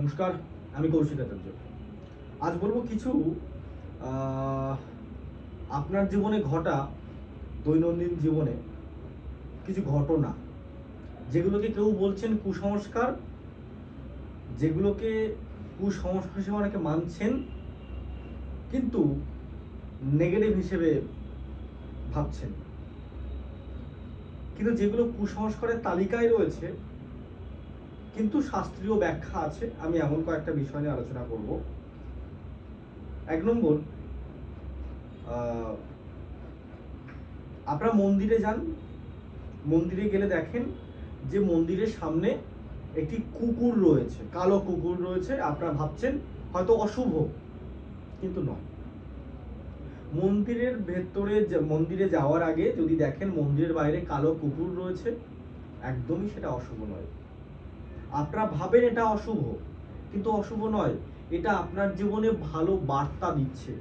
নমস্কার, আমি কৌশিক আচার্য। আজ বলব কিছু আপনার জীবনে ঘটা দৈনন্দিন জীবনে কিছু ঘটনা, যেগুলোকে কেউ বলছেন কুসংস্কার, যেগুলোকে কুসংস্কার হিসেবে অনেকে মানছেন, কিন্তু নেগেটিভ হিসেবে ভাবছেন। কিন্তু যেগুলো কুসংস্কারের তালিকায় রয়েছে কিন্তু শাস্ত্রীয় ব্যাখ্যা আছে, আমি এমন কয়েকটা বিষয় নিয়ে আলোচনা করব। এক নম্বর আপনারা মন্দিরে যান, মন্দিরে গেলে দেখেন যে মন্দিরের সামনে একটি কুকুর রয়েছে, কালো কুকুর রয়েছে, আপনারা ভাবছেন হয়তো অশুভ, কিন্তু নয়। মন্দিরের ভেতরে মন্দিরে যাওয়ার আগে যদি দেখেন মন্দিরের বাইরে কালো কুকুর রয়েছে, একদমই সেটা অশুভ নয়। আপনারা ভাবেন এটা অশুভ, কিন্তু অশুভ নয়। এটা আপনার জীবনে ভালো বার্তা দিচ্ছে।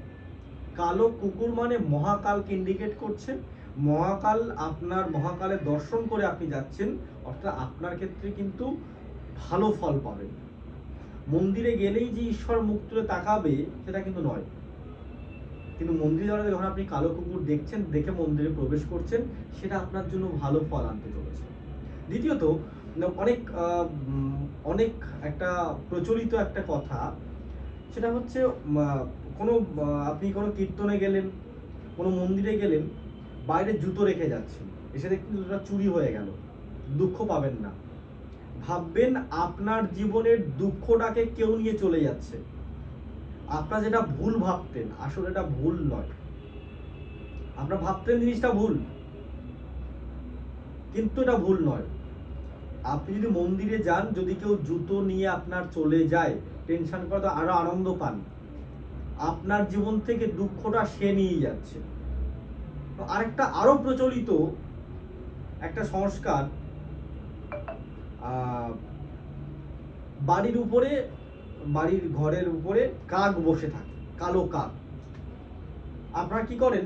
কালো কুকুর মানে মহাকালকে ইন্ডিকেট করছে। মহাকাল আপনার মহাকালের দর্শন করে আপনি যাচ্ছেন, অর্থাৎ আপনার ক্ষেত্রে কিন্তু ভালো ফল পাবেন। মন্দিরে গেলেই যে ঈশ্বর মুখ তুলে তাকাবে, সেটা কিন্তু নয়। কিন্তু মন্দিরে যাওয়ার যখন আপনি কালো কুকুর দেখছেন, দেখে মন্দিরে প্রবেশ করছেন, সেটা আপনার জন্য ভালো ফল আনতে চলেছে। দ্বিতীয়ত অনেক অনেক একটা প্রচলিত একটা কথা। সেটা হচ্ছে কোনো আপনি কোনো কীর্তনে গেলেন, কোনো মন্দিরে গেলেন, বাইরে জুতো রেখে যাচ্ছেন। এসে দেখবেন জুতোটা চুরি হয়ে গেল। দুঃখ পাবেন না। ভাববেন আপনার জীবনের দুঃখটাকে কেউ নিয়ে চলে যাচ্ছে। আপনার যেটা ভুল ভাবতেন, আসলে এটা ভুল নয়। আপনার ভাবতেন জিনিসটা ভুল। কিন্তু এটা ভুল নয়। আপনি যদি মন্দিরে যান, যদি কেউ জুতো নিয়ে আপনার চলে যায়, টেনশন করে তো আরও আনন্দ পান। আপনার জীবন থেকে দুঃখটা সে নিয়ে যাচ্ছে। আরেকটা আরও প্রচলিত একটা সংস্কার বাড়ির উপরে, বাড়ির ঘরের উপরে কাক বসে থাকে, কালো কাক। আপনারা কি করেন?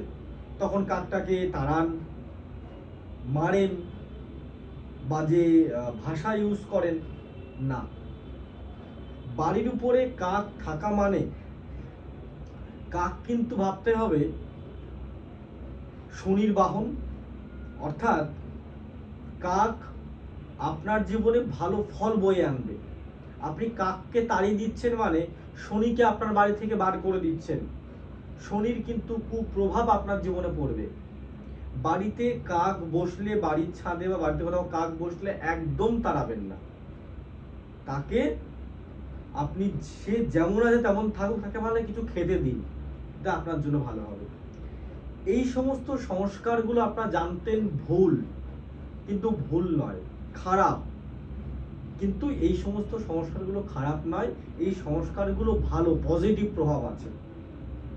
তখন কাকটাকে তাড়ান, মারেন বাজে ভাষা ইউজ করেন, না। বাড়ির উপরে কাক থাকা মানে কাক কিন্তু ভাবতে হবে শনির বাহন। অর্থাৎ কাক আপনার জীবনে ভালো ফল বয়ে আনবে। আপনি কাককে তাড়িয়ে দিচ্ছেন মানে শনিকে আপনার বাড়ি থেকে বার করে দিচ্ছেন। শনির কিন্তু কুপ্রভাব আপনার জীবনে পড়বে। বাড়িতে কাক বসলে বাড়ির ছাদে বা বাড়িতে কোথাও কাক বসলে একদম তাড়াবেন না। তাকে আপনি সে যেমন আছে তেমন থাকুক, তাকে ভালো কিছু খেতে দিন। এটা আপনার জন্য ভালো হবে। এই সমস্ত সংস্কারগুলো আপনারা জানতেন ভুল, কিন্তু ভুল নয়, খারাপ। কিন্তু এই সমস্ত সংস্কারগুলো খারাপ নয়, এই সংস্কারগুলো ভালো পজিটিভ প্রভাব আছে।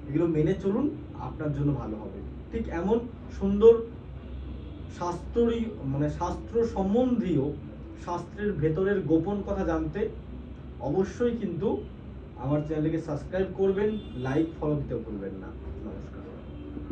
এগুলো মেনে চলুন, আপনার জন্য ভালো হবে। ঠিক এমন সুন্দর শাস্ত্রই মানে শাস্ত্র সম্বন্ধীয় শাস্ত্রের ভেতরের গোপন কথা জানতে অবশ্যই কিন্তু আমার চ্যানেলকে সাবস্ক্রাইব করবেন লাইক ফলো দিতে ভুলবেন না।